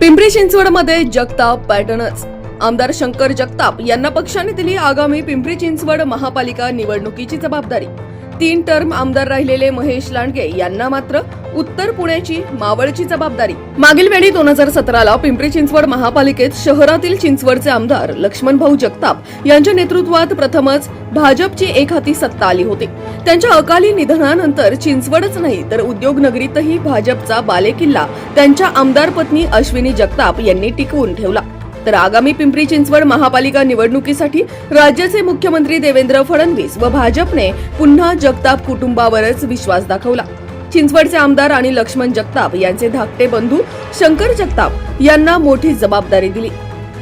पिंपरी चिंचवडमध्ये जगताप पॅटर्नच. आमदार शंकर जगताप यांना पक्षाने दिली आगामी पिंपरी चिंचवड महापालिका निवडणुकीची जबाबदारी. तीन टर्म आमदार राहिलेले महेश लांडगे यांना मात्र उत्तर पुण्याची मावळची जबाबदारी. मागील वेळी दोन हजार सतराला पिंपरी चिंचवड महापालिकेत शहरातील चिंचवडचे आमदार लक्ष्मण भाऊ जगताप यांच्या नेतृत्वात प्रथमच भाजपची एक हाती सत्ता आली होती. त्यांच्या अकाली निधनानंतर चिंचवडच नाही तर उद्योगनगरीतही भाजपचा बालेकिल्ला त्यांच्या आमदार पत्नी अश्विनी जगताप यांनी टिकवून ठेवला. तर आगामी पिंपरी चिंचवड महापालिका निवडणुकीसाठी राज्याचे मुख्यमंत्री देवेंद्र फडणवीस व भाजपने पुन्हा जगताप कुटुंबावरच विश्वास दाखवला. चिंचवडचे आमदार आणि लक्ष्मण जगताप यांचे धाकटे बंधू शंकर जगताप यांना मोठी जबाबदारी दिली.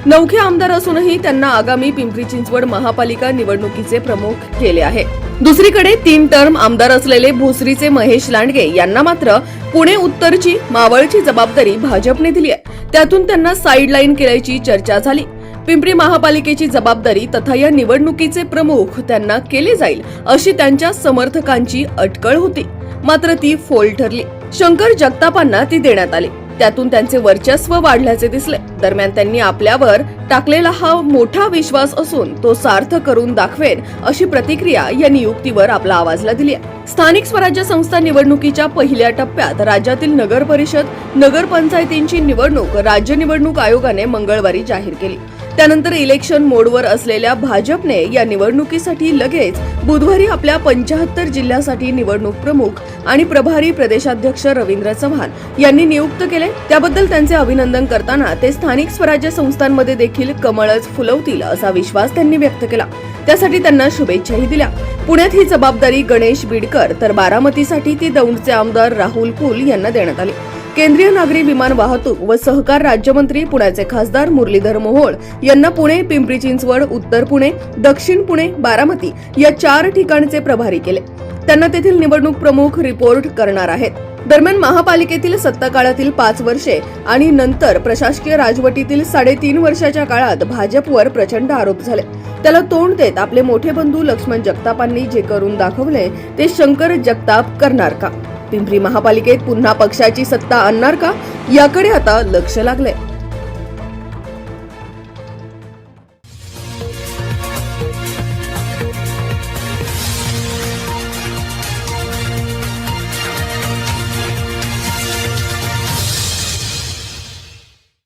नौखे आमदार असूनही त्यांना आगामी पिंपरी चिंचवड महापालिका निवडणुकीचे प्रमुख केले आहे. दुसरीकडे तीन टर्म आमदार असलेले भोसरीचे महेश लांडगे यांना मात्र पुणे उत्तरची मावळची जबाबदारी भाजपने दिली आहे. त्यातून त्यांना साईडलाईन केल्याची चर्चा झाली. पिंपरी महापालिकेची जबाबदारी तथा या निवडणुकीचे प्रमुख त्यांना केले जाईल अशी त्यांच्या समर्थकांची अटकळ होती. मात्र ती फोल ठरली. शंकर जगतापांना ती देण्यात आली. त्यातून त्यांचे वर्चस्व वाढल्याचे दिसले. दरम्यान त्यांनी आपल्यावर टाकलेला हा मोठा विश्वास असून तो सार्थ करून दाखवेन अशी प्रतिक्रिया या नियुक्तीवर आपला आवाजला दिली आहे. स्थानिक स्वराज्य संस्था निवडणुकीच्या पहिल्या टप्प्यात राज्यातील नगर परिषद नगरपंचायतींची निवडणूक राज्य निवडणूक आयोगाने मंगळवारी जाहीर केली. त्यानंतर इलेक्शन मोडवर असलेल्या भाजपने या निवडणुकीसाठी लगेच बुधवारी आपल्या पंचाहत्तर जिल्ह्यासाठी निवडणूक प्रमुख आणि प्रभारी प्रदेशाध्यक्ष रवींद्र चव्हाण यांनी नियुक्त केले. त्याबद्दल त्यांचे अभिनंदन करताना ते स्थानिक स्वराज्य संस्थांमध्ये देखील कमळच फुलवतील असा विश्वास त्यांनी व्यक्त केला. त्यासाठी त्यांना शुभेच्छाही दिल्या. पुण्यात ही जबाबदारी गणेश बिडकर तर बारामतीसाठी ती दौंडचे आमदार राहुल कुल यांना देण्यात आली. केंद्रीय नागरी विमान वाहतूक व सहकार राज्यमंत्री पुण्याचे खासदार मुरलीधर मोहोळ यांना पुणे पिंपरी चिंचवड उत्तर पुणे दक्षिण पुणे बारामती या चार ठिकाणचे प्रभारी केले. त्यांना तेथील निवडणूक प्रमुख रिपोर्ट करणार आहेत. दरम्यान महापालिकेतील सत्ता काळातील पाच वर्षे आणि नंतर प्रशासकीय राजवटीतील साडेतीन वर्षाच्या काळात भाजपवर प्रचंड आरोप झाले. त्याला तोंड देत आपले मोठे बंधू लक्ष्मण जगतापांनी जे करून दाखवले ते शंकर जगताप करणार का? पिंपरी महापालिकेत पुन्हा पक्षाची सत्ता आणणार का? याकडे आता लक्ष लागलंय.